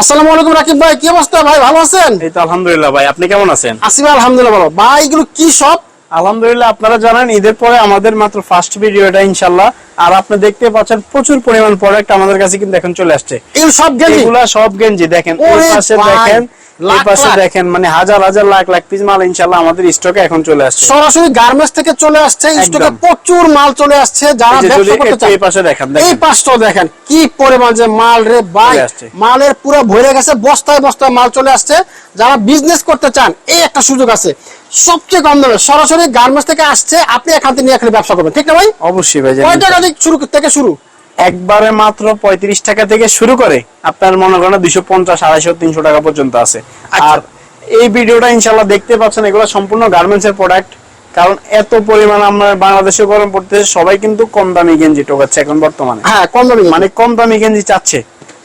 আসসালামু আলাইকুম রাকিব ভাই কি অবস্থা ভাই? ভালো আছেন? এই তো আলহামদুলিল্লাহ ভাই আপনি কেমন আছেন? আসিফ ভাই, আলহামদুলিল্লাহ ভালো। ভাই এগুলো কি সব? আলহামদুলিল্লাহ আপনারা জানেন ঈদের পরে আমাদের মাত্র ফার্স্ট ভিডিও এটা ইনশাল্লাহ আর আপনি দেখতে পাচ্ছেন প্রচুর পরিমাণ প্রোডাক্ট আমাদের কাছে কিন্তু এখন চলে আসছে। এগুলো সব গেঞ্জি? এগুলো সব গেঞ্জি দেখেন ওই পাশে দেখেন পাশে দেখেন মানে হাজার হাজার লাখ লাখ পিস মাল ইনশাল্লাহ আমাদের স্টকে এখন চলে আসছে। সরাসরি গার্মেন্টস থেকে চলে আসছে স্টকে প্রচুর মাল চলে আসছে যারা এই যে যদি ব্যবসা করতে একটু এই পাশে দেখেন এই দেখেন। দেখেন কি পরিমাণ যে মাল রে ভাই। মালের পুরো ভরে গেছে বস্তায় বস্তায় মাল চলে আসছে। যারা বিজনেস করতে চান এই একটা সুযোগ আছে। সবচেয়ে কম দামে সরাসরি গার্মেন্টস থেকে আসছে আপনি এখান থেকে নিয়ে ব্যবসা করবেন ঠিক না ভাই? অবশ্যই ভাই কয়। টাকা শুরু থেকে শুরু? একবারে মাত্র পঁয়ত্রিশ টাকা থেকে শুরু করে আপনার মনে করেন দুইশো পঞ্চাশ আড়াইশো তিনশো টাকা পর্যন্ত আছে। আচ্ছা। আর এই ভিডিওটা ইনশাল্লাহ দেখতে পাচ্ছেন এগুলো সম্পূর্ণ গার্মেন্টস এর প্রোডাক্ট কারণ এত পরিমাণ আমরা বাংলাদেশে গরম পড়তেছে সবাই কিন্তু কম দামি গেঞ্জি টোকাচ্ছে এখন বর্তমানে। হ্যাঁ কম দামি মানে কম দামি গেঞ্জি চাচ্ছে।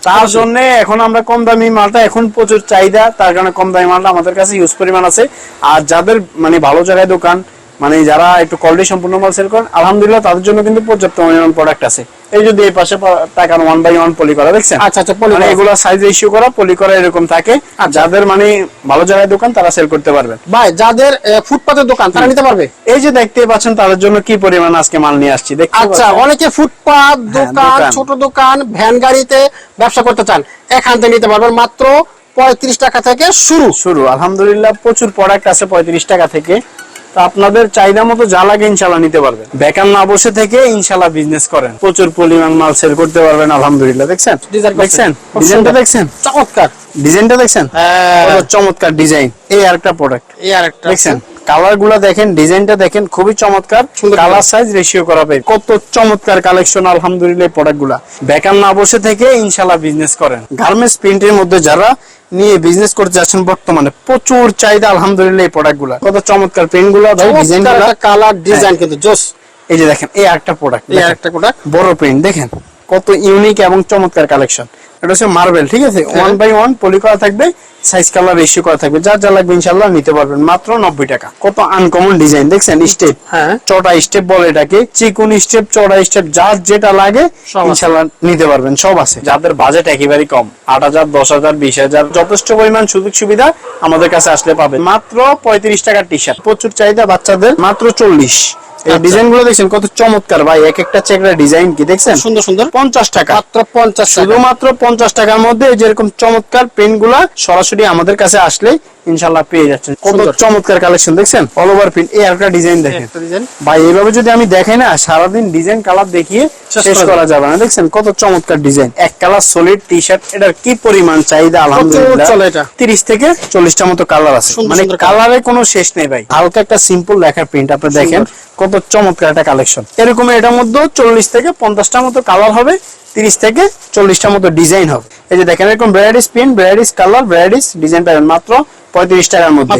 তার জন্য এখন আমরা কম দামি মালটা এখন প্রচুর চাহিদা তার কারণে কম দামি মালটা আমাদের কাছে ইউজ পরিমাণ আছে। আর যাদের মানে ভালো জায়গায় দোকান মানে যারা একটু কোয়ালিটি সম্পূর্ণ মাল সেল করেন আলহামদুলিল্লাহ তাদের জন্য কিন্তু পর্যাপ্ত পরিমাণ প্রোডাক্ট আছে। এই যদি এই পাশে টাকার ওয়ান বাই ওয়ান পলি করা দেখছেন? আচ্ছা, আচ্ছা, poly মানে। এগুলো সাইজ ইস্যু করা পলি করা এরকম থাকে। আর যাদের মানে ভালো জায়গায় দোকান তারা সেল করতে পারবেন ভাই যাদের ফুটপাতের দোকান তারা নিতে পারবে? এই যে দেখতে পাচ্ছেন তাদের জন্য কি পরিমাণ আজকে মাল নিয়ে আসছি আচ্ছা অনেকে ফুটপাত দোকান দোকান। ছোট দোকান ভ্যান গাড়িতে ব্যবসা করতে চান এখান থেকে নিতে পারবেন মাত্র পঁয়ত্রিশ টাকা থেকে শুরু। শুরু। আলহামদুলিল্লাহ প্রচুর প্রোডাক্ট আছে পঁয়ত্রিশ টাকা থেকে। তো আপনাদের চাহিদা মতো যা লাগে ইনশাল্লাহ নিতে পারবেন। বেকার না বসে থেকে ইনশাল্লাহ বিজনেস করেন। প্রচুর পরিমাণ মাল সেল করতে পারবেন আলহামদুলিল্লাহ। দেখছেন? দেখছেন? ডিজাইনটা দেখছেন? চমৎকার। ডিজাইনটা দেখছেন? হ্যাঁ। চমৎকার ডিজাইন এই আরেকটা প্রোডাক্ট এই আর একটা দেখছেন? কালারগুলা দেখেন ডিজাইনটা দেখেন খুবই চমৎকার। কালার সাইজ রেশিও করা পাই। কত চমৎকার কালেকশন আলহামদুলিল্লাহ প্রোডাক্টগুলা বেকার না বসে থেকে ইনশাল্লাহ বিজনেস করেন। গার্মেন্টস প্রিন্টের মধ্যে যারা নিয়ে বিজনেস করতে যাচ্ছেন বর্তমানে। প্রচুর চাহিদা আলহামদুলিল্লাহ এই প্রোডাক্টগুলা। কত চমৎকার পেনগুলো ভাই কালার ডিজাইন কিন্তু জোস। এই যে দেখেন এই একটা প্রোডাক্ট এই একটা প্রোডাক্ট বড় পেন দেখেন। কত ইউনিক এবং চমৎকার কালেকশন এটা হচ্ছে মার্বেল ঠিক আছে। ওয়ান বাই ওয়ান পলি করা থাকবে সাইজ কালার রেশিও করা থাকবে যার যা লাগবে ইনশাল্লাহ নিতে পারবেন। মাত্র নব্বই টাকা। কত আনকমন ডিজাইন দেখছেন? স্টেপ হ্যাঁ। চড়া স্টেপ বলে এটাকে। চিকুন স্টেপ চড়া স্টেপ যার যেটা লাগে। ইনশাল্লাহ নিতে পারবেন সব আছে। যাদের বাজেট একেবারেই কম আট হাজার দশ হাজার বিশ হাজার যথেষ্ট পরিমাণ সুযোগ সুবিধা আমাদের কাছে আসলে পাবেন। মাত্র পঁয়ত্রিশ টাকার টি শার্ট প্রচুর চাহিদা বাচ্চাদের মাত্র চল্লিশ। এই আচ্ছা। ডিজাইনগুলো দেখছেন কত চমৎকার ভাই এক একটা চেকরা ডিজাইন কি দেখছেন? সুন্দর সুন্দর। পঞ্চাশ টাকা। মাত্র পঞ্চাশ শুধুমাত্র পঞ্চাশ টাকার মধ্যে যেরকম চমৎকার পেনগুলা সরাসরি আমাদের কাছে আসলে ইনশাল্লাহ পেয়ে যাচ্ছেন। কত চমৎকার কালেকশন দেখছেন? অল ওভার প্রিন্ট এই একটা ডিজাইন দেখেন। ভাই এইভাবে যদি আমি দেখাই না সারাদিন ডিজাইন কালার দেখিয়ে শেষ করা যাবে না। দেখছেন কত চমৎকার ডিজাইন এক কালার সলিড টি শার্ট এটার কি পরিমাণ চাহিদা? আলহামদুলিল্লাহ। তিরিশ থেকে চল্লিশটা মতো কালার আছে। মানে কালারে কোনো শেষ নেই ভাই। হালকা একটা সিম্পল লেখার প্রিন্ট আপনি দেখেন। কত চমৎকার একটা কালেকশন এরকম এটার মধ্যে চল্লিশ থেকে পঞ্চাশটা মতো কালার হবে। তিরিশ থেকে চল্লিশটার মতো ডিজাইন হবে। এই যে দেখেন এরকম varieties print varieties colour varieties design পাবেন মাত্র পঁয়ত্রিশ টাকার মধ্যে।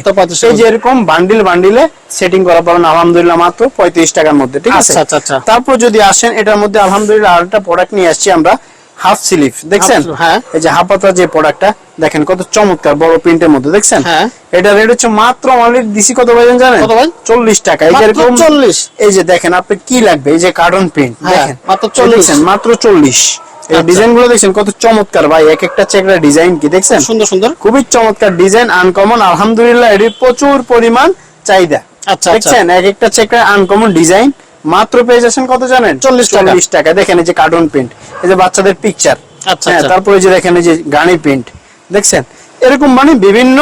এই যে এরকম বান্ডিল বান্ডিলে সেটিং করা পাবেন আলহামদুলিল্লাহ মাত্র পঁয়ত্রিশ টাকার মধ্যে ঠিক আছে? আচ্ছা, আচ্ছা, আচ্ছা। তারপর যদি আসেন এটার মধ্যে আলহামদুলিল্লাহ আরেকটা প্রোডাক্ট নিয়ে আসছি আমরা। হাফ স্লিভ দেখছেন? হ্যাঁ। এই যে হাফ পাতা যে প্রোডাক্টটা দেখেন কত চমৎকার বড় প্রিন্টের মধ্যে দেখছেন? হ্যাঁ। এটা রেট হচ্ছে মাত্র অনলি দিছি কত ভাইজান জানেন? কত ভাই? চল্লিশ টাকা। এই যে এরকম 40 এই যে দেখেন আপনি কি লাগবে? এই যে কার্টন প্রিন্ট হ্যাঁ, দেখেন। মাত্র 40 মাত্র চল্লিশ। এই আচ্ছা। ডিজাইনগুলো দেখছেন কত চমৎকার ভাই এক একটা চেকরা ডিজাইন কি দেখছেন? সুন্দর সুন্দর। খুবই চমৎকার ডিজাইন আনকমন আলহামদুলিল্লাহ এর প্রচুর পরিমাণ চাহিদা। আচ্ছা, দেখছেন এক একটা চেকরা আনকমন ডিজাইন মাত্র পেয়ে যাচ্ছেন কত জানেন? 40 টাকা। চল্লিশ টাকা। দেখেন এই যে কার্টুন প্রিন্ট এই যে বাচ্চাদের পিকচার আচ্ছা, হ্যাঁ আচ্ছা। তারপরে যে দেখেন এই যে গানি প্রিন্ট দেখছেন? এরকম মানে বিভিন্ন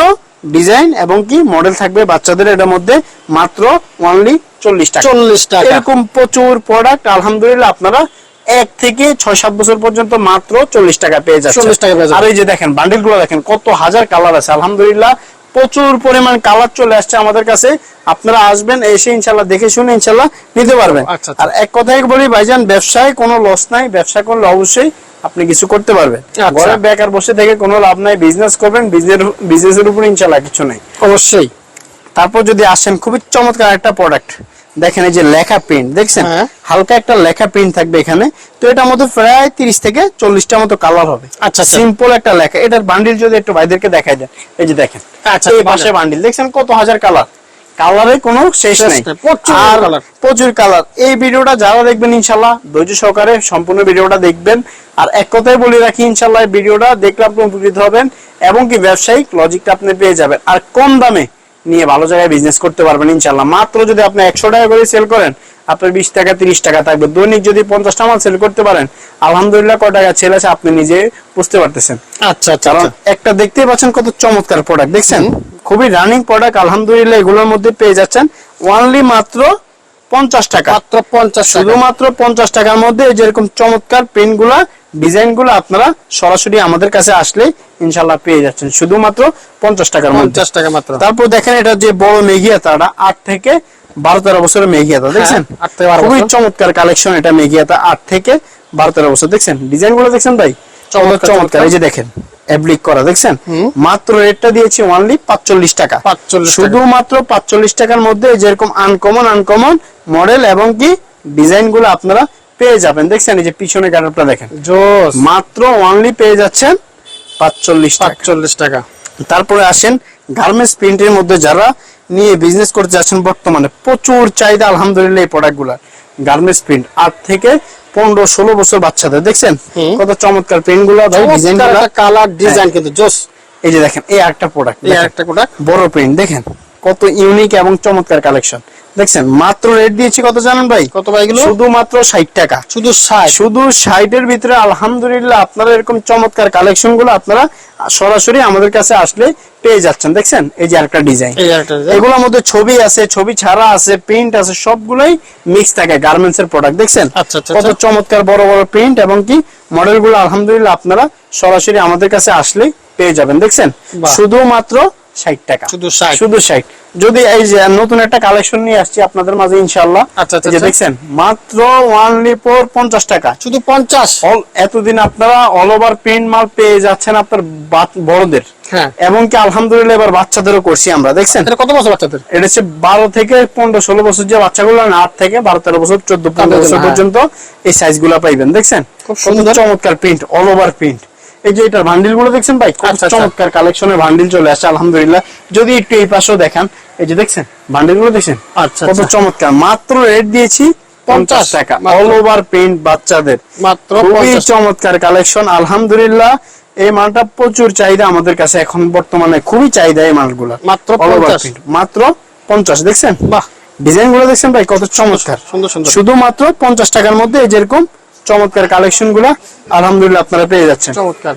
ডিজাইন এবং কি মডেল থাকবে বাচ্চাদের এটার মধ্যে মাত্র অনলি চল্লিশ টাকা। চল্লিশ টাকা। এরকম প্রচুর প্রোডাক্ট আলহামদুলিল্লাহ আপনারা এক থেকে ছয় সাত বছর পর্যন্ত মাত্র চল্লিশ টাকা পেয়ে যাচ্ছেন। 40 টাকা। আর এই যে দেখেন বান্ডিলগুলো দেখেন কত হাজার কালার আছে। আলহামদুলিল্লাহ প্রচুর পরিমাণ কালার চলে আসছে আমাদের কাছে। আপনারা আসবেন এসে ইনশাল্লাহ দেখে শুনে ইনশাল্লাহ নিতে পারবেন। আচ্ছা, আচ্ছা। আর এক কথাই বলি ভাইজান ব্যবসায় কোনো লস নাই। ব্যবসা করলে অবশ্যই আপনি কিছু করতে পারবেন। আচ্ছা। ঘরে বেকার বসে থেকে কোনো লাভ নাই। বিজনেস করবেন বিজনেস বিজনেসের উপর ইনশাল্লাহ কিছু নাই। অবশ্যই। তারপর যদি আসেন খুবই চমৎকার একটা প্রোডাক্ট দেখেন এই যে লেখা প্রিন্ট দেখছেন? হ্যাঁ। হালকা একটা লেখা প্রিন্ট থাকবে এখানে। তো এটার মধ্যে প্রায় তিরিশ থেকে চল্লিশটা মতো কালার হবে। আচ্ছা, আচ্ছা। সিম্পল একটা লেখা। এটার বান্ডিল যদি একটু ভাইদেরকে দেখাই দেন এই যে দেখেন। আচ্ছা, এই bundle। পাশে বান্ডিল দেখছেন কত হাজার কালার কালারে কোনো শেষ নেই। আর প্রচুর কালার এই ভিডিওটা যারা দেখবেন ইনশাল্লাহ ধৈর্য সহকারে সম্পূর্ণ ভিডিওটা দেখবেন। আর এক কথাই বলে রাখি ইনশাল্লাহ ভিডিওটা দেখলে আপনি উপকৃত হবেন এবং কি ব্যবসায়িক লজিকটা আপনি পেয়ে যাবেন। আর কম দামে নিয়ে ভালো জায়গায় বিজনেস করতে পারবেন ইনশাল্লাহ মাত্র যদি আপনি একশো টাকা করে সেল করেন আপনার বিশ টাকা তিরিশ টাকা থাকবে। দৈনিক যদি পঞ্চাশটা মাল সেল করতে পারেন আলহামদুলিল্লাহ কয় টাকা সেল আছে আপনি নিজে বুঝতে পারতেছেন। আচ্ছা আচ্ছা কারণ আচ্ছা। একটা দেখতেই পাচ্ছেন কত চমৎকার প্রোডাক্ট দেখছেন? খুবই রানিং প্রোডাক্ট আলহামদুলিল্লাহ এগুলোর মধ্যে পেয়ে যাচ্ছেন। ওনলি মাত্র পঞ্চাশ টাকা। মাত্র পঞ্চাশ শুধুমাত্র পঞ্চাশ টাকার মধ্যে এই যেরকম চমৎকার পেনগুলা ডিজাইনগুলো আপনারা সরাসরি আমাদের কাছে আসলে ইনশাল্লাহ পেয়ে যাচ্ছেন। শুধুমাত্র পঞ্চাশ টাকার মধ্যে। পঞ্চাশ টাকা মাত্র। তারপর দেখেন এটা যে বড় মেঘিয়া মেঘিয়াতাটা আট থেকে বারো তেরো বছরের মেঘিয়াতা দেখছেন? থেকে বারো খুবই চমৎকার কালেকশন এটা মেঘিয়াতা আট থেকে বারো তেরো বছর দেখছেন? ডিজাইনগুলো দেখছেন ভাই? চমৎকার, এই যে দেখেন অ্যাপ্লিক করা দেখছেন? মাত্র রেটটা দিয়েছি অনলি পাঁচচল্লিশ টাকা। 45 টাকা। শুধুমাত্র পাঁচচল্লিশ টাকার মধ্যে যেরকম আনকমন আনকমন মডেল এবং কি ডিজাইনগুলো আপনারা পেয়ে যাবেন। দেখছেন এই যে পিছনে গাড়ারটা দেখেন। মাত্র অনলি পেয়ে যাচ্ছেন পাঁচচল্লিশ পাঁচচল্লিশ টাকা। তারপরে আসেন গার্মেন্টস প্রিন্টের মধ্যে যারা নিয়ে বিজনেস করতে যাচ্ছেন বর্তমানে প্রচুর চাহিদা আলহামদুলিল্লাহ এই প্রোডাক্ট গার্মেন্টস প্রিন্ট আট থেকে পনেরো ষোলো বছর বাচ্চাদের দেখছেন? কত চমৎকার প্রিন্টগুলো। Design colour design. কিন্তু জোস। এই যে দেখেন এই একটা প্রোডাক্ট এই একটা প্রোডাক্ট বড় প্রিন্ট দেখেন? কত ইউনিক এবং চমৎকার কালেকশন দেখছেন মাত্র রেট দিয়েছি কত জানেন ভাই? কত ভাই এগুলো? শুধুমাত্র ষাট টাকা। শুধু ষাট? শুধু ষাটের ভিতরে আলহামদুলিল্লাহ আপনারা এরকম চমৎকার কালেকশনগুলো আপনারা সরাসরি আমাদের কাছে আসলে পেয়ে যাচ্ছেন। দেখছেন এই যে একটা ডিজাইন এগুলোর মধ্যে ছবি আছে ছবি ছাড়া আছে প্রিন্ট আছে সবগুলোই মিক্স থাকে গার্মেন্টস এর প্রোডাক্ট দেখছেন? আচ্ছা, আচ্ছা, কত আচ্ছা। চমৎকার বড় বড় প্রিন্ট এবং কি মডেলগুলো আলহামদুলিল্লাহ আপনারা সরাসরি আমাদের কাছে আসলেই পেয়ে যাবেন। দেখছেন। শুধুমাত্র ষাট টাকা। শুধু 60 শুধু ষাট। যদি এই যে নতুন একটা কালেকশন নিয়ে আসছি আপনাদের মাঝে ইনশাল্লাহ আচ্ছা, আচ্ছা, আচ্ছা। দেখছেন মাত্র ওয়ানলি ফোর পঞ্চাশ টাকা। শুধু পঞ্চাশ? এতদিন আপনারা অল ওভার প্রিন্ট মাল পেয়ে যাচ্ছেন আপনার বড়দের। হ্যাঁ। এবং কি আলহামদুলিল্লাহ এবার বাচ্চাদেরও করছি আমরা দেখছেন? কত বছর বাচ্চাদের? এটা হচ্ছে বারো থেকে পনেরো ষোলো বছর যে বাচ্চাগুলো আট থেকে বারো তেরো বছর চোদ্দ পনেরো বছর হ্যাঁ। পর্যন্ত এই সাইজগুলা পাইবেন দেখছেন? খুব সুন্দর। চমৎকার প্রিন্ট অল ওভার প্রিন্ট এই যে এটার ভান্ডিলগুলো দেখছেন ভাই? খুব আচ্ছা, আচ্ছা। চমৎকার কালেকশনের ভান্ডিল চলে আসছে আলহামদুলিল্লাহ। যদি একটু এই পাশেও দেখান এই যে দেখছেন ভান্ডিলগুলো দেখছেন? আচ্ছা, কত আচ্ছা। চমৎকার। মাত্র রেট দিয়েছি পঞ্চাশ টাকা। অল ওভার প্রিন্ট বাচ্চাদের। মাত্র খুবই চমৎকার কালেকশন আলহামদুলিল্লাহ। এই মালটা প্রচুর চাহিদা আমাদের কাছে এখন বর্তমানে খুবই চাহিদা এই মালগুলো মাত্র 50 মাত্র পঞ্চাশ দেখছেন? বাহ। ডিজাইনগুলো দেখছেন ভাই কত চমৎকার। সুন্দর সুন্দর। শুধুমাত্র পঞ্চাশ টাকার মধ্যে এই যেরকম চমৎকার কালেকশনগুলা আলহামদুলিল্লাহ আপনারা পেয়ে যাচ্ছেন। চমৎকার।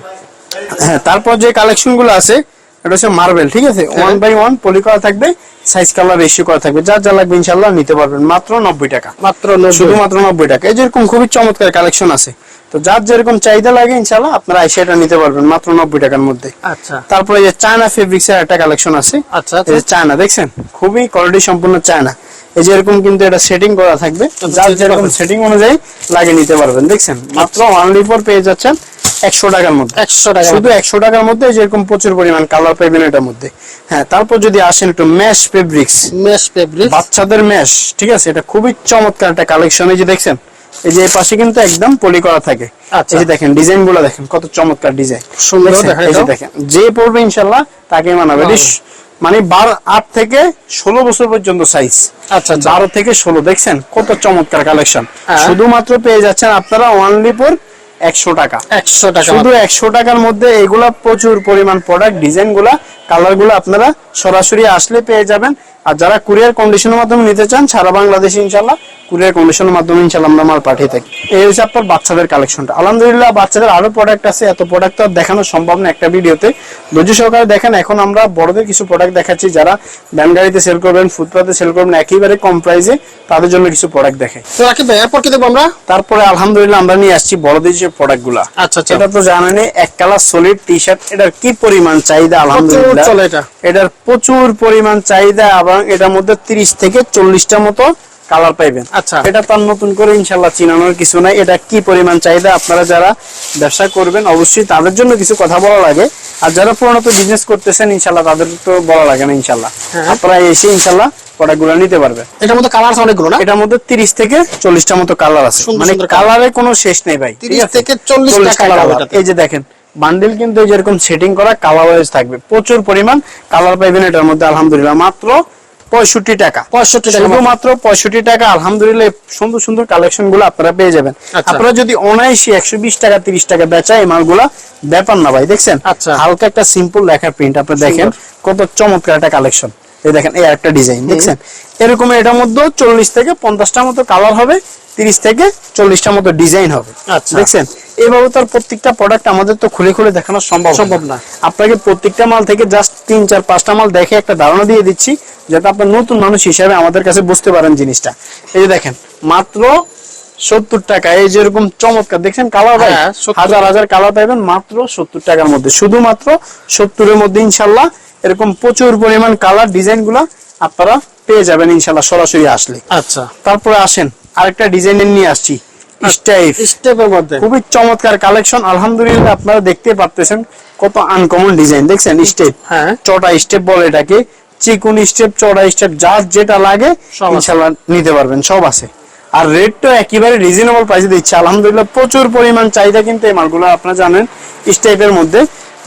হ্যাঁ তারপর যে কালেকশনগুলো আছে এটা হচ্ছে মার্বেল ঠিক আছে? ওয়ান বাই ওয়ান পলি করা থাকবে সাইজ কালার রেশিও করা থাকবে যার যা লাগবে ইনশাল্লাহ নিতে পারবেন। মাত্র নব্বই টাকা। মাত্র শুধুমাত্র নব্বই টাকা। এই যেরকম খুবই চমৎকার কালেকশন আছে। তো যার যেরকম চাহিদা লাগে ইনশাল্লাহ আপনারা এসে এটা নিতে পারবেন মাত্র নব্বই টাকার মধ্যে। আচ্ছা। তারপরে যে চায়না ফেব্রিক্স এর একটা কালেকশন আছে। আচ্ছা এই আচ্ছা যে চায়না দেখছেন? খুবই কোয়ালিটি সম্পূর্ণ চায়না এই যে এরকম কিন্তু এটা সেটিং করা থাকবে। যার যেরকম সেটিং অনুযায়ী লাগিয়ে নিতে পারবেন দেখছেন? মাত্র ওয়ানলি ফোর পেয়ে যাচ্ছেন। একশো টাকার মধ্যে। একশো টাকা শুধু একশো টাকার মধ্যে যেরকম প্রচুর পরিমাণ কালার এটার মধ্যে। হ্যাঁ তারপর যদি আসেন একটু ম্যাশ ফেব্রিক্স মেশ ফেব্রিক বাচ্চাদের ম্যাশ ঠিক আছে? এটা খুবই চমৎকার একটা কালেকশন এই যে দেখছেন এই যে পাশে কিন্তু একদম পলি করা থাকে। আচ্ছা। এই দেখেন ডিজাইনগুলো দেখেন কত চমৎকার ডিজাইন সুন্দর এই যে দেখেন যে পড়বে ইনশাল্লাহ তাকে মানাবে। মানাবে। মানে বারো আট থেকে ষোলো বছর পর্যন্ত সাইজ আচ্ছা আচ্ছা। বারো থেকে ষোলো দেখছেন? কত চমৎকার কালেকশন হ্যাঁ। শুধুমাত্র পেয়ে যাচ্ছেন আপনারা ওয়ানলি ফোর একশো টাকা। একশো টাকা শুধু একশো টাকার মধ্যে এগুলা প্রচুর পরিমাণ প্রোডাক্ট ডিজাইনগুলা কালারগুলো আপনারা সরাসরি আসলে পেয়ে যাবেন। আর যারা কুরিয়ার কন্ডিশনের মাধ্যমে নিতে চান সারা বাংলাদেশে ইনশাল্লাহ কুরিয়ার কন্ডিশনের মাধ্যমে ইনশাল্লাহ আমরা মাল পাঠিয়ে থাকি। এই হচ্ছে আপনার বাচ্চাদের কালেকশনটা আলহামদুলিল্লাহ বাচ্চাদের আরও প্রোডাক্ট আছে। এত প্রোডাক্ট তো দেখানো সম্ভব না একটা ভিডিওতে। ধৈর্য সহকারে দেখেন এখন আমরা বড়দের কিছু প্রোডাক্ট দেখাচ্ছি যারা ভ্যান গাড়িতে সেল করবেন ফুটপাতে সেল করবেন একেবারে কম প্রাইসে তাদের জন্য কিছু প্রোডাক্ট দেখে তো রাখি ভাই এরপর কি দেখব আমরা? তারপরে আলহামদুলিল্লাহ আমরা নিয়ে আসছি বড়দের যে প্রোডাক্টগুলা। আচ্ছা আচ্ছা। এটা তো জানেনই এক কালার সলিড টি শার্ট এটার কি পরিমাণ চাহিদা? আলহামদুলিল্লাহ। চলে এটা। এটার প্রচুর পরিমাণ চাহিদা এবং এটার মধ্যে তিরিশ থেকে চল্লিশটা মতো কালার পাইবেন। আচ্ছা। এটা তার নতুন করে ইনশাল্লাহ চিনানোর কিছু নাই। এটা কি পরিমাণ চাহিদা আপনারা যারা ব্যবসা করবেন অবশ্যই তাদের জন্য কিছু কথা বলা লাগে। আর যারা পুরোনো বিজনেস করতেছেন ইনশাল্লাহ তাদের তো বলা লাগে না ইনশাল্লাহ। হ্যাঁ। আপনারা এসে ইনশাল্লাহ নিতে পারবেন। এটার মধ্যে কালার অনেকগুলো না? এটার মধ্যে তিরিশ থেকে চল্লিশটা মতো কালার আছে। মানে কালারে কোনো শেষ নেই ভাই। 30 থেকে 40 টা 40 টা colour colour। এটাতে। এই যে দেখেন বান্ডিল কিন্তু যেরকম সেটিং করা কালার ওয়াইজ থাকবে। প্রচুর পরিমাণ কালার পাইবেন এটার মধ্যে আলহামদুলিল্লাহ। মাত্র পঁয়ষট্টি টাকা। পঁয়ষট্টি টাকা শুধুমাত্র পঁয়ষট্টি টাকা আলহামদুলিল্লাহ সুন্দর সুন্দর কালেকশনগুলো আপনারা পেয়ে যাবেন। আচ্ছা। আপনারা যদি অনায়াসি একশো বিশ টাকা তিরিশ টাকা বেচা এই মালগুলা ব্যাপার না ভাই দেখছেন? আচ্ছা। হালকা একটা সিম্পল লেখা প্রিন্ট আপনি দেখেন কত চমৎকার একটা কালেকশন এই দেখেন এই একটা ডিজাইন দেখছেন? এরকম এটার মধ্যে চল্লিশ থেকে পঞ্চাশটার মতো কালার হবে। তিরিশ থেকে চল্লিশটার মতো ডিজাইন হবে। আচ্ছা। দেখছেন? এইভাবে তার প্রত্যেকটা প্রোডাক্ট আমাদের তো খুলে খুলে দেখানো সম্ভব সম্ভব না। আপনাকে প্রত্যেকটা মাল থেকে জাস্ট তিন চার পাঁচটা মাল দেখে একটা ধারণা দিয়ে দিচ্ছি যাতে আপনার নতুন মানুষ হিসাবে আমাদের কাছে বুঝতে পারেন জিনিসটা। এই যে দেখেন মাত্র সত্তর টাকা এই যেরকম চমৎকার দেখছেন কালার ভাই? হ্যাঁ, 70 হাজার হাজার কালার পাইবেন মাত্র সত্তর টাকার মধ্যে। শুধুমাত্র সত্তরের মধ্যে ইনশাল্লাহ এরকম প্রচুর পরিমাণ কালার ডিজাইনগুলা আপনারা পেয়ে যাবেন ইনশাল্লাহ সরাসরি আসলে। আচ্ছা। তারপরে আসেন আরেকটা ডিজাইনের নিয়ে আসছি। স্টাইফ স্টেপের মধ্যে। খুবই চমৎকার কালেকশন আলহামদুলিল্লাহ আপনারা দেখতে পারতেছেন কত আনকমন ডিজাইন দেখছেন? স্টেপ হ্যাঁ। চটা স্টেপ বলে এটাকে। চিকুন স্টেপ চড়া স্টেপ যা যেটা লাগে নিতে পারবেন সব আছে। আর রেটটা একেবারে রিজনেবল প্রাইসে দিচ্ছে। আলহামদুলিল্লাহ প্রচুর পরিমাণ চাহিদা কিন্তু এই মালগুলো আপনারা জানেন স্টেপের মধ্যে।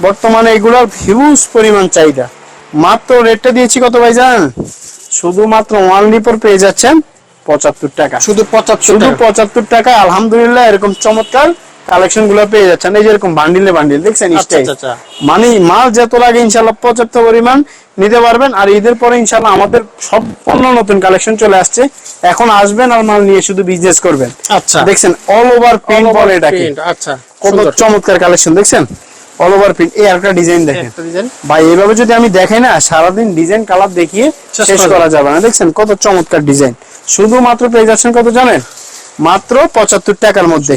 বর্তমানে এগুলোর হিউজ পরিমাণ চাহিদা। মাত্র রেটটা দিয়েছি কত ভাই জানেন শুধুমাত্র ওয়ান লিপর পেয়ে যাচ্ছেন। পঁচাত্তর টাকা। শুধু পঁচাত্তর শুধু টাকা। পঁচাত্তর টাকা আলহামদুলিল্লাহ এরকম চমৎকার কালেকশনগুলো পেয়ে যাচ্ছেন। এই যে এরকম বান্ডিলে বান্ডিল দেখছেন? আচ্ছা, আচ্ছা, আচ্ছা। মানে মাল যত লাগে ইনশাল্লাহ পঁচাত্তর পরিমাণ নিতে পারবেন। আর ঈদের পরে ইনশাল্লাহ আমাদের সম্পূর্ণ নতুন কালেকশন চলে আসছে। এখন আসবেন আর মাল নিয়ে শুধু বিজনেস করবেন। আচ্ছা। দেখছেন? অল ওভার over বলে এটাকে। আচ্ছা কত চমৎকার কালেকশন দেখছেন? অল ওভার প্রিন্ট এই একটা ডিজাইন দেখেন। ভাই এইভাবে যদি আমি দেখাই না সারাদিন ডিজাইন কালার দেখিয়ে শেষ করা যাবে। না। দেখছেন কত চমৎকার ডিজাইন শুধুমাত্র পেয়ে যাচ্ছেন কত জানেন? মাত্র পঁচাত্তর টাকার মধ্যে।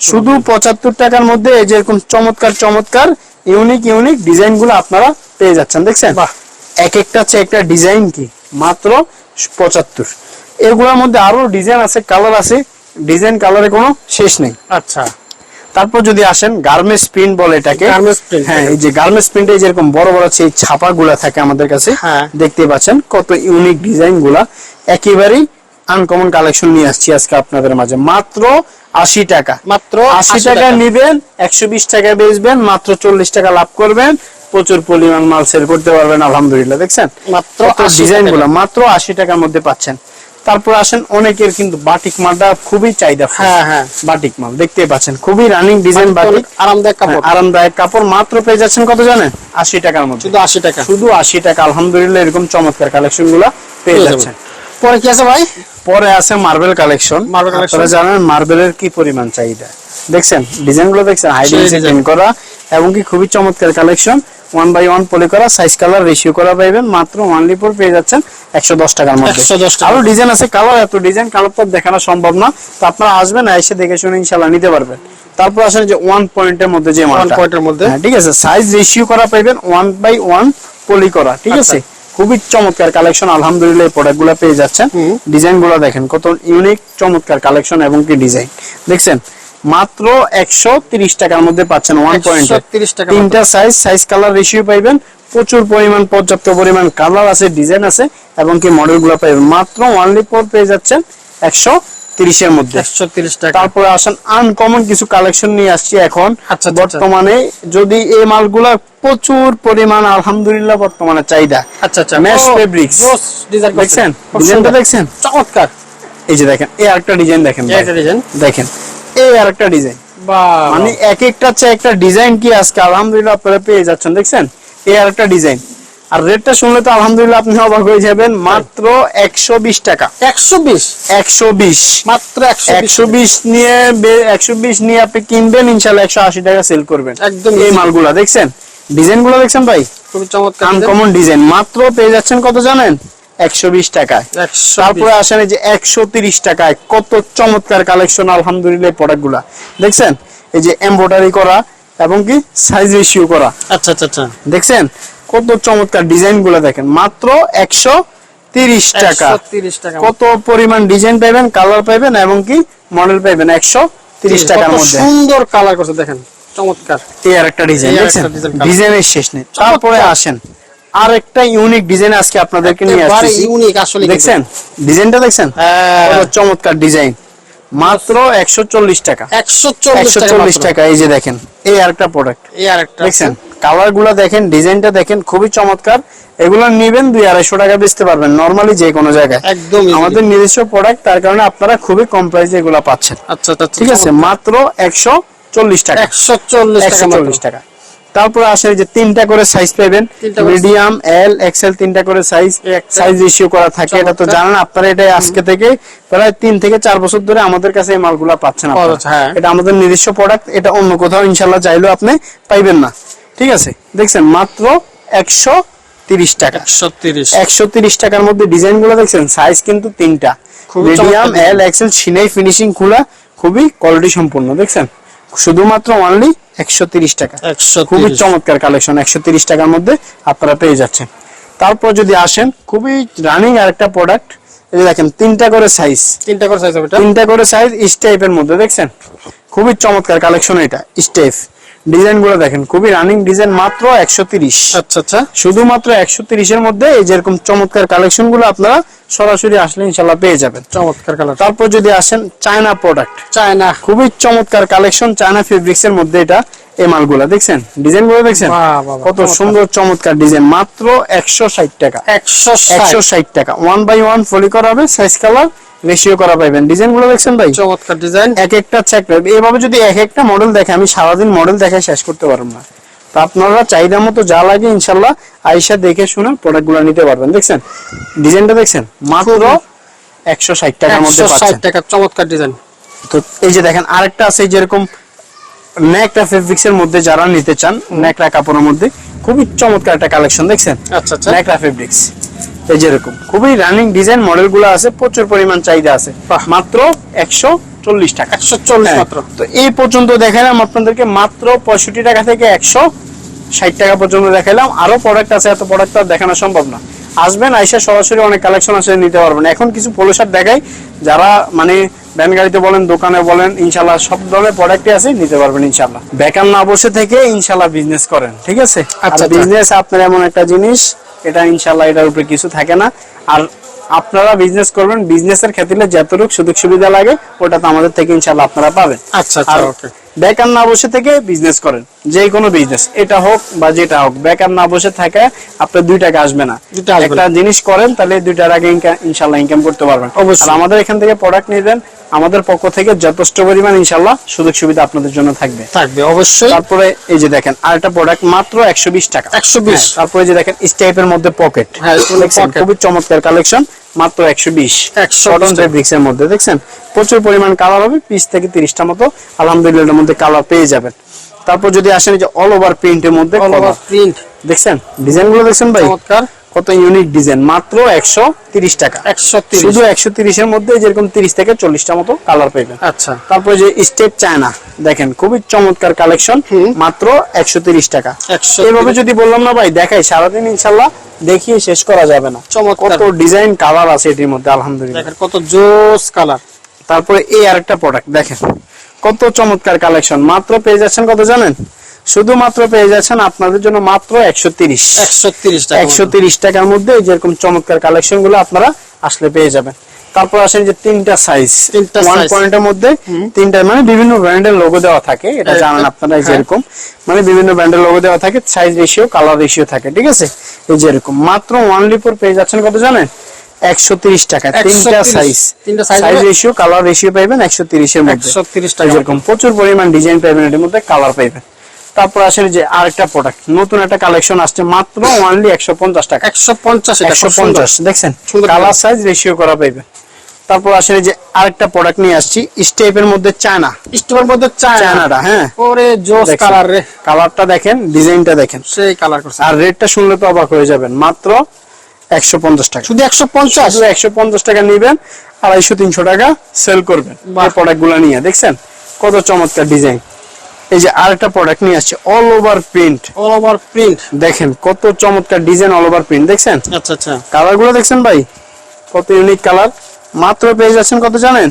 শুধু পঁচাত্তর। টাকার মধ্যে এই যে এরকম চমৎকার চমৎকার ইউনিক ইউনিক ডিজাইনগুলো আপনারা পেয়ে যাচ্ছেন। দেখছেন? বাহ। এক একটা হচ্ছে একটা ডিজাইন কি? মাত্র পঁচাত্তর। এগুলোর মধ্যে আরও ডিজাইন আছে কালার আছে। ডিজাইন কালারে কোনো শেষ নেই। আচ্ছা। তারপর যদি আসেন গার্মেন্টস প্রিন্ট বলে এটাকে print, হ্যাঁ এই যে গার্মেন্টস প্রিন্টে যেরকম বড় বড় সেই ছাপা গুলা থাকে আমাদের কাছে হ্যাঁ। দেখতে পাচ্ছেন কত ইউনিক ডিজাইনগুলা একেবারেই আনকমন কালেকশন নিয়ে আসছি আজকে আপনাদের মাঝে। মাত্র আশি টাকা। মাত্র আশি টাকা নিবেন একশো বিশ টাকা বেচবেন মাত্র চল্লিশ টাকা লাভ করবেন প্রচুর পরিমাণ মাল সেল করতে পারবেন আলহামদুলিল্লাহ দেখছেন? মাত্র ডিজাইনগুলা মাত্র আশি টাকার মধ্যে পাচ্ছেন। তারপর আসেন অনেকের কিন্তু বাটিক মালটা খুবই চাহিদা হ্যাঁ, হ্যাঁ। বাটিক মাল দেখতে পাচ্ছেন। খুবই রানিং ডিজাইন বাটিক। আরামদায়ক কাপড়। হ্যাঁ, আরামদায়ক কাপড়। মাত্র পেয়ে যাচ্ছেন কত জানেন? আশি টাকার মধ্যে। শুধু আশি টাকা। শুধু আশি টাকা। আলহামদুলিল্লাহ এরকম চমৎকার কালেকশনগুলা পেয়ে যাচ্ছেন। পরে কি আছে ভাই? পরে আছে মার্বেল কালেকশন collection। জানেন মার্বেলের কি পরিমাণ চাহিদা। দেখছেন? ডিজাইনগুলো দেখছেন? হাই ডিজাইন করা এবং কি খুবই চমৎকার collection one by one poly করা সাইজ কালার রেশিও করা পাইবেন। মাত্র ওয়ান লিপর পেয়ে যাচ্ছেন একশো দশ টাকার মধ্যে। 110 টাকা। আরও ডিজাইন আছে কালার এত ডিজাইন কালার তো দেখানো সম্ভব না। তো আপনারা আসবেন এসে দেখে শুনে ইনশাল্লাহ নিতে পারবেন। তারপর আসেন যে ওয়ান পয়েন্টের মধ্যে যে point এর মধ্যে। হ্যাঁ, ঠিক আছে। সাইজ রেশিও করা পাইবেন ওয়ান বাই ওয়ান পলি করা ঠিক আচ্ছা। আছে খুবই চমৎকার কালেকশন আলহামদুলিল্লাহ এই প্রোডাক্টগুলো পেয়ে যাচ্ছেন। ডিজাইনগুলো দেখেন কত ইউনিক চমৎকার কালেকশন এবং কি ডিজাইন দেখছেন? মাত্র একশো তিরিশ টাকার মধ্যে পাচ্ছেন ওয়ান পয়েন্ট টাকা তিনটা সাইজ সাইজ কালার রেশিও পাইবেন। প্রচুর পরিমাণ পর্যাপ্ত পরিমাণ কালার আছে ডিজাইন আছে এবং কি মডেলগুলো পাইবেন। মাত্র ওয়ানলি পর পেয়ে যাচ্ছেন একশো তিরিশের মধ্যে। একশো তিরিশ টাকা। তারপরে আসেন আনকমন কিছু কালেকশন নিয়ে আসছি এখন। আচ্ছা, আচ্ছা, বর্তমানে যদি এই মালগুলা প্রচুর পরিমাণ আলহামদুলিল্লাহ বর্তমানে চাহিদা। আচ্ছা আচ্ছা। দেখছেন? ডিজাইনটা। দেখছেন? চমৎকার। এই যে দেখেন এই আরেকটা ডিজাইন দেখেন। এই ভাই। একটা ডিজাইন। মানে এক একটা চেয়ে একটা ডিজাইন কি আজকে আলহামদুলিল্লাহ আপনারা পেয়ে যাচ্ছেন দেখছেন? এই আরেকটা ডিজাইন। আর রেটটা শুনলে তো আলহামদুলিল্লাহ আপনি অবাক হয়ে যাবেন মাত্র একশো বিশ টাকা। একশো বিশ? একশো বিশ। মাত্র একশো বিশ। নিয়ে একশো বিশ নিয়ে আপনি কিনবেন ইনশাল্লাহ একশো আশি টাকা সেল করবেন। একদম এই। মালগুলা দেখছেন? ডিজাইনগুলো দেখছেন ভাই? খুবই চমৎকার আনকমন ডিজাইন। মাত্র পেয়ে যাচ্ছেন কত জানেন? একশো বিশ টাকায়। একশো তারপরে আসেন এই যে একশো তিরিশ টাকায়। কত চমৎকার কালেকশন আলহামদুলিল্লাহ প্রোডাক্টগুলা দেখছেন? এই যে এমব্রয়ডারি করা এবং কি সাইজ রেশিও করা। আচ্ছা আচ্ছা আচ্ছা। দেখছেন? কত চমৎকার ডিজাইনগুলা দেখেন। মাত্র একশো তিরিশ টাকা। একশো তিরিশ টাকা। কত পরিমাণ ডিজাইন পাইবেন কালার পাইবেন এবং কি মডেল পাইবেন? একশো তিরিশ টাকার কত মধ্যে। সুন্দর কালার করছে দেখেন। চমৎকার। এই আর একটা ডিজাইন দেখছেন। ডিজাইনের শেষ নেই। তারপরে আসেন। আর একটা ইউনিক ডিজাইন আজকে আপনাদেরকে নিয়ে আসছি unique আসলে দেখছেন? ডিজাইনটা দেখছেন? হ্যাঁ। চমৎকার ডিজাইন মাত্র একশো চল্লিশ টাকা। একশো চল্লিশ একশো চল্লিশ টাকা এই যে দেখেন এই আরেকটা প্রোডাক্ট এই আর একটা দেখছেন? কালারগুলা দেখেন ডিজাইনটা দেখেন খুবই চমৎকার। এগুলো নিবেন দুই আড়াইশো টাকা বেচতে পারবেন নর্মালি যে কোনো জায়গায়। একদম আমাদের নিজস্ব প্রোডাক্ট তার কারণে আপনারা খুবই কম প্রাইসে এগুলো পাচ্ছেন। আচ্ছা আচ্ছা ঠিক আছে? মাত্র একশো চল্লিশ টাকা। একশো চল্লিশ টাকা। তারপরে আসে যে তিনটা করে সাইজ পাবেন মিডিয়াম এল এক্সেল তিনটা করে সাইজ সাইজ রেশিও করা থাকে এটা তো জানেন আপনারা এটা আজকে থেকে প্রায় তিন থেকে চার বছর ধরে আমাদের কাছে এই মালগুলা পাচ্ছেন। হ্যাঁ। এটা আমাদের নিজস্ব প্রোডাক্ট এটা অন্য কোথাও ইনশাল্লাহ চাইলেও আপনি পাইবেন না। ঠিক আছে? দেখছেন মাত্র একশো তিরিশ টাকা। একশো তিরিশ। একশো তিরিশ টাকার মধ্যে ডিজাইনগুলো দেখছেন সাইজ কিন্তু তিনটা। মিডিয়াম এল এক্সেল সিনাই ফিনিশিং খোলা খুবই কোয়ালিটি সম্পূর্ণ দেখছেন? শুধুমাত্র অনলি একশো তিরিশ টাকা। একশো খুবই চমৎকার কালেকশন একশো তিরিশ টাকার মধ্যে আপনারা পেয়ে যাচ্ছেন। তারপর যদি আসেন খুবই রানিং আরেকটা প্রোডাক্ট এই যে দেখেন তিনটা করে সাইজ তিনটা করে সাইজ হবে তিনটা করে সাইজ স্টেপের মধ্যে দেখছেন? খুবই চমৎকার কালেকশন এটা স্টেপ ডিজাইনগুলো দেখেন খুবই রানিং ডিজাইন মাত্র একশো তিরিশ। আচ্ছা আচ্ছা। শুধুমাত্র একশো তিরিশের মধ্যে এই যেরকম চমৎকার কালেকশনগুলো আপনারা সরাসরি আসলে ইনশাল্লাহ পেয়ে যাবেন। চমৎকার কালার তারপর যদি আসেন চায়না প্রোডাক্ট চায়না খুবই চমৎকার কালেকশন চায়না ফেব্রিক্স এর মধ্যে এটা এই মালগুলা দেখছেন? ডিজাইনগুলো দেখছেন কত সুন্দর চমৎকার ডিজাইন। মাত্র একশো ষাট টাকা। একশো একশো ষাট টাকা। ওয়ান বাই ওয়ান ফলি করা হবে সাইজ কালার রেশিও করা পাইবেন। ডিজাইনগুলো দেখছেন ভাই? চমৎকার ডিজাইন। এক একটা চেক এইভাবে যদি এক একটা মডেল দেখে আমি সারাদিন মডেল দেখে শেষ করতে পারব না। তো আপনারা চাহিদা মতো যা লাগে ইনশাল্লাহ আইসা দেখে শুনে প্রোডাক্টগুলো নিতে পারবেন। দেখছেন? ডিজাইনটা দেখছেন? মাত্র একশো ষাট টাকার মধ্যে ষাট টাকা চমৎকার ডিজাইন। তো এই যে দেখেন আরেকটা আছে যেরকম ন্যাকটা ফেব্রিক্স এর মধ্যে যারা নিতে চান ন্যাকড়া কাপড়ের মধ্যে খুবই চমৎকার একটা কালেকশন দেখছেন? আচ্ছা আচ্ছা। ন্যাকড়া ফেব্রিক্স এই যেরকম খুবই রানিং ডিজাইন মডেলগুলো আছে প্রচুর পরিমাণ চাহিদা আছে। মাত্র একশো চল্লিশ টাকা। একশো চল্লিশ হ্যাঁ, মাত্র। তো এই পর্যন্ত দেখালাম আপনাদেরকে মাত্র পঁয়ষট্টি টাকা থেকে একশো ষাট টাকা পর্যন্ত দেখালাম। আরও প্রোডাক্ট আছে এত প্রোডাক্ট আর দেখানো সম্ভব না। আসবেন আইসা সরাসরি অনেক কালেকশন আছে নিতে পারবেন। এখন কিছু পোলো শার্ট দেখাই যারা মানে ভ্যান গাড়িতে বলেন দোকানে বলেন ইনশাল্লাহ সব ধরনের প্রোডাক্টই আছে নিতে পারবেন ইনশাল্লাহ বেকার না বসে থেকে ইনশাল্লাহ বিজনেস করেন ঠিক আছে? আচ্ছা, আচ্ছা। বিজনেস আপনার এমন একটা জিনিস এটা ইনশাল্লাহ এটার উপরে কিছু থাকে না। আর আপনারা বিজনেস করবেন বিজনেসের ক্ষেত্রে যতটুকু সুযোগ সুবিধা লাগে ওটা তো আমাদের থেকে ইনশাল্লাহ আপনারা পাবেন। আচ্ছা আচ্ছা আর ওকে বেকার না বসে থেকে বিজনেস করেন যে কোনো বিজনেস এটা হোক বা যেটা হোক বেকার না বসে থাকে আপনার দুই টাকা আসবে না। একটা জিনিস করেন তাহলে দুই টাকা ইনশাল্লাহ ইনকাম করতে পারবেন। অবশ্যই। আমাদের এখান থেকে প্রোডাক্ট নিবেন আমাদের পক্ষ থেকে যথেষ্ট পরিমাণ ইনশাল্লাহ সুযোগ সুবিধা আপনাদের জন্য থাকবে। থাকবে অবশ্যই। তারপরে এই যে দেখেন আরেকটা প্রোডাক্ট মাত্র একশো বিশ টাকা। 120 হ্যাঁ, তারপরে যে দেখেন স্টেপের মধ্যে পকেট হ্যাঁ। খুবই চমৎকার কালেকশন মাত্র একশো বিশ। 120 কটন ফেব্রিক্স এর মধ্যে দেখছেন? প্রচুর পরিমাণ কালার হবে পিস থেকে তিরিশটা মতো। আলহামদুলিল্লাহ মধ্যে কালার পেয়ে যাবেন। তারপর যদি আসেন যে অল ওভার প্রিন্টের মধ্যে অল ওভার প্রিন্ট দেখছেন? ডিজাইনগুলো দেখছেন ভাই? চমৎকার। কত ইউনিক ডিজাইন মাত্র একশো তিরিশ টাকা। একশো তিরিশ। শুধু একশো তিরিশের মধ্যে যেরকম তিরিশ থেকে চল্লিশটা মতো কালার পাইবেন। আচ্ছা। তারপরে যে স্টেপ চায়না দেখেন খুবই চমৎকার কালেকশন মাত্র একশো তিরিশ টাকা। একশো এভাবে যদি বললাম না ভাই দেখাই সারাদিন ইনশাল্লাহ দেখিয়ে শেষ করা যাবে না। কত ডিজাইন কালার আছে এটির মধ্যে আলহামদুলিল্লাহ। কত জোস কালার তারপরে এই আরেকটা প্রোডাক্ট দেখেন। কত চমৎকার কালেকশন মাত্র পেয়ে যাচ্ছেন কত জানেন? শুধুমাত্র পেয়ে যাচ্ছেন আপনাদের জন্য মাত্র একশো তিরিশ। একশো তিরিশ টাকা একশো তিরিশ টাকার মধ্যে যেরকম চমৎকার কালেকশনগুলো আপনারা আসলে পেয়ে যাবেন। তারপর আসেন যে তিনটা সাইজ তিনটা ওয়ান। পয়েন্টের মধ্যে তিনটা মানে বিভিন্ন ব্র্যান্ডের লোগো দেওয়া থাকে। এটা হ্যাঁ, জানেন আপনারা হ্যাঁ। যেরকম। মানে বিভিন্ন ব্র্যান্ডের লোগো দেওয়া থাকে সাইজ রেশিও কালার রেশিও থাকে ঠিক আছে? এই যেরকম। মাত্র ওয়ান লিপোর পেয়ে যাচ্ছেন কত জানেন? একশো তিরিশ টাকা। তিনটা সাইজ তিনটা সাইজ? রেশিও কালার রেশিও পাইবেন একশো তিরিশের মধ্যে। 130 এই টাকা যেরকম প্রচুর পরিমাণ ডিজাইন পাইবেন এর মধ্যে কালার পাইবেন। তারপর আসলে যে আরেকটা প্রোডাক্ট নতুন একটা কালেকশন আসছে মাত্র অনলি একশো পঞ্চাশ টাকা। একশো পঞ্চাশ একশো পঞ্চাশ দেখছেন? কালার সাইজ রেশিও করা পাইবে। তারপর আসলে যে আরেকটা প্রোডাক্ট নিয়ে আসছি স্টেপের মধ্যে চায়না স্টোরের মধ্যে চায়না চায়নাটা হ্যাঁ। ওরে জোস কালার রে। কালারটা দেখেন ডিজাইনটা দেখেন। সেই কালার করছে। আর রেটটা শুনলে তো অবাক হয়ে যাবেন মাত্র একশো পঞ্চাশ টাকা। শুধু একশো পঞ্চাশ? শুধু একশো পঞ্চাশ টাকা নিবেন আড়াইশো তিনশো টাকা সেল করবেন। বাহ। এই প্রোডাক্টগুলো নিয়ে দেখছেন? কত চমৎকার ডিজাইন এই যে আরেকটা প্রোডাক্ট নিয়ে আসছে all over print all over print দেখেন কত চমৎকার ডিজাইন অল ওভার প্রিন্ট দেখছেন? আচ্ছা আচ্ছা। কালারগুলো দেখছেন ভাই? কত ইউনিক কালার মাত্র পেয়ে যাচ্ছেন কত জানেন?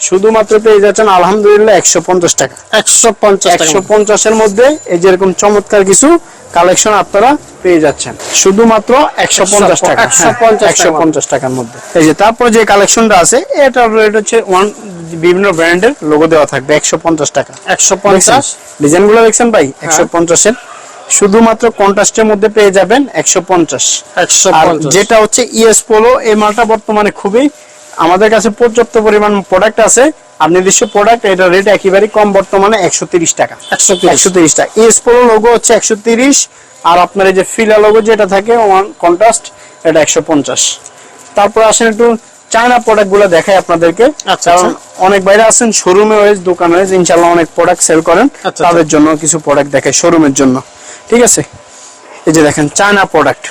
শুধুমাত্র পেয়ে যাচ্ছেন আলহামদুলিল্লাহ একশো পঞ্চাশ টাকা। একশো পঞ্চাশ একশো পঞ্চাশের মধ্যে এই যেরকম চমৎকার কিছু কালেকশন আপনারা পেয়ে যাচ্ছেন। শুধুমাত্র একশো পঞ্চাশ টাকা হ্যাঁ, 150 একশো পঞ্চাশ টাকার মধ্যে। এই যে তারপর যে কালেকশনটা আছে এটার রেট হচ্ছে ওয়ান বিভিন্ন ব্র্যান্ডের লোগো দেওয়া থাকবে একশো পঞ্চাশ টাকা। একশো পঞ্চাশ। ডিজাইনগুলো দেখছেন ভাই? একশো পঞ্চাশের। শুধুমাত্র কন্ট্রাস্টের মধ্যে পেয়ে যাবেন একশো পঞ্চাশ। একশো আর যেটা হচ্ছে ইএস পোলো এই মালটা বর্তমানে খুবই আমাদের কাছে পর্যাপ্ত পরিমাণ প্রোডাক্ট আছে। আর নির্দিষ্ট প্রোডাক্ট এটা রেট একেবারে কম বর্তমানে একশো তিরিশ টাকা। একশো তিরিশ। টাকা। ইএস পোলো লোগো হচ্ছে একশো তিরিশ আর আপনার এই যে ফিলা লোগো যেটা থাকে ওয়ান কন্ট্রাস্ট এটা একশো পঞ্চাশ। তারপর আসেন একটু চায়না প্রোডাক্টগুলো দেখাই আপনাদেরকে। আচ্ছা, কারণ অনেক বাইরে আছেন শোরুমে ওয়েজ দোকানে ওয়েজ ইনশাল্লাহ অনেক প্রোডাক্ট সেল করেন। আচ্ছা, তাদের জন্য কিছু প্রোডাক্ট দেখাই শোরুমের জন্য। ঠিক আছে? এই যে দেখেন চায়না প্রোডাক্ট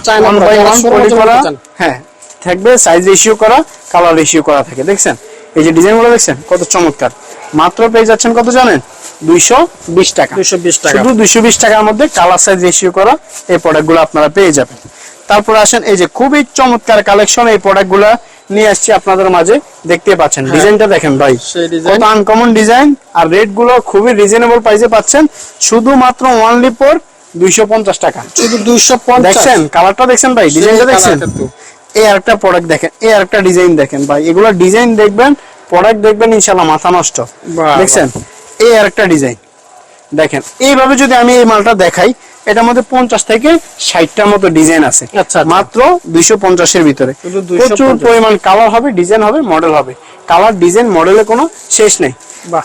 হ্যাঁ থাকবে সাইজ রেশিও করা কালার রেশিও করা থাকে দেখছেন? এই যে ডিজাইনগুলো দেখছেন কত চমৎকার। মাত্র পেয়ে যাচ্ছেন কত জানেন? দুইশো বিশ টাকা। দুইশো বিশ টাকা। শুধু দুইশো বিশ টাকার মধ্যে কালার সাইজ রেশিও করা এই প্রোডাক্ট আপনারা পেয়ে যাবেন। তারপর আসেন এই যে খুবই চমৎকার কালেকশন এই প্রোডাক্ট নিয়ে আসছি আপনাদের মাঝে। দেখতে পাচ্ছেন ডিজাইনটা দেখেন ভাই। কত আনকমন ডিজাইন আর রেটগুলো খুবই রিজনেবল প্রাইসে পাচ্ছেন। শুধুমাত্র ওনলি ফর দুইশো পঞ্চাশ টাকা। শুধু দুইশো পঞ্চাশ। দেখছেন কালারটা দেখছেন ভাই ডিজাইনটা দেখছেন। এই আরেকটা প্রোডাক্ট দেখেন এই আরেকটা ডিজাইন দেখেন ভাই। এগুলো ডিজাইন দেখবেন প্রোডাক্ট দেখবেন ইনশাল্লাহ মাথা নষ্ট। দেখছেন? এই আরেকটা ডিজাইন দেখেন এইভাবে যদি আমি এই মালটা দেখাই এটার মধ্যে পঞ্চাশ থেকে ষাটটার মতো ডিজাইন আছে। আচ্ছা, আচ্ছা। মাত্র দুইশো পঞ্চাশের ভিতরে। শুধু 250 প্রচুর পরিমাণ কালার হবে ডিজাইন হবে মডেল হবে। কালার ডিজাইন মডেলে কোনো শেষ নেই।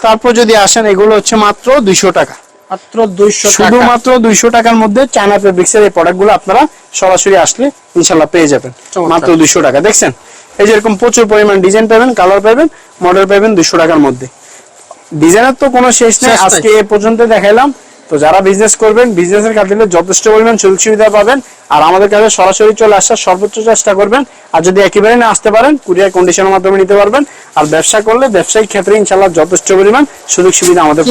তারপর যদি আসেন এগুলো হচ্ছে মাত্র দুইশো টাকা। মাত্র দুইশো শুধুমাত্র দুইশো টাকার মধ্যে চায়না ফেব্রিক্সের এই প্রোডাক্টগুলো আপনারা সরাসরি আসলে ইনশাল্লাহ পেয়ে যাবেন। মাত্র দুইশো টাকা দেখছেন? এই যে এরকম প্রচুর পরিমাণ ডিজাইন পাবেন কালার পাবেন মডেল পাবেন দুইশো টাকার মধ্যে। ডিজাইনের তো কোনো শেষ নেই। আজকে এ পর্যন্ত দেখাইলাম। তো যারা বিজনেস করবেন বিজনেসের খাতিরে যথেষ্ট পরিমাণ সুযোগ সুবিধা পাবেন। আর আমাদের কাছে সরাসরি চলে আসার সর্বোচ্চ চেষ্টা করবেন। আর যদি একেবারে না আসতে পারেন কুরিয়ার কন্ডিশনের মাধ্যমে নিতে পারবেন। আর ব্যবসা করলে ব্যবসায়িক ক্ষেত্রে ইনশাল্লাহ যথেষ্ট পরিমাণ সুযোগ সুবিধা আমাদের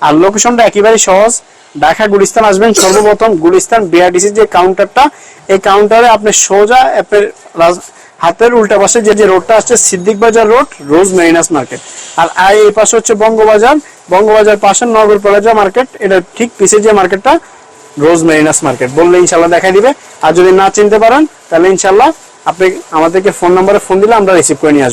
আর লোকেশনটা একেবারে সহজ। ঢাকা গুলিস্তান আসবেন। সর্বপ্রথম গুলিস্তান বিআরটিসি যে কাউন্টারটা এই কাউন্টারে আপনি সোজা আপনার রাজ- হাতের উল্টা পাশে যে যে রোডটা আসছে, সিদ্দিক বাজার রোড, রোজ মেরিনাস মার্কেট। আর আই এই পাশে হচ্ছে বঙ্গবাজার। বঙ্গবাজার পাশে নগর প্লাজা মার্কেট, এটা ঠিক পিছে যে মার্কেটটা, রোজ মেরিনাস মার্কেট। বললে ইনশাল্লাহ দেখাই দিবে। আর যদি না চিনতে পারেন, তাহলে ইনশাল্লাহ আপনি আমাদেরকে ফোন নাম্বারে ফোন দিলে আমরা রিসিভ করে নিয়ে আসব।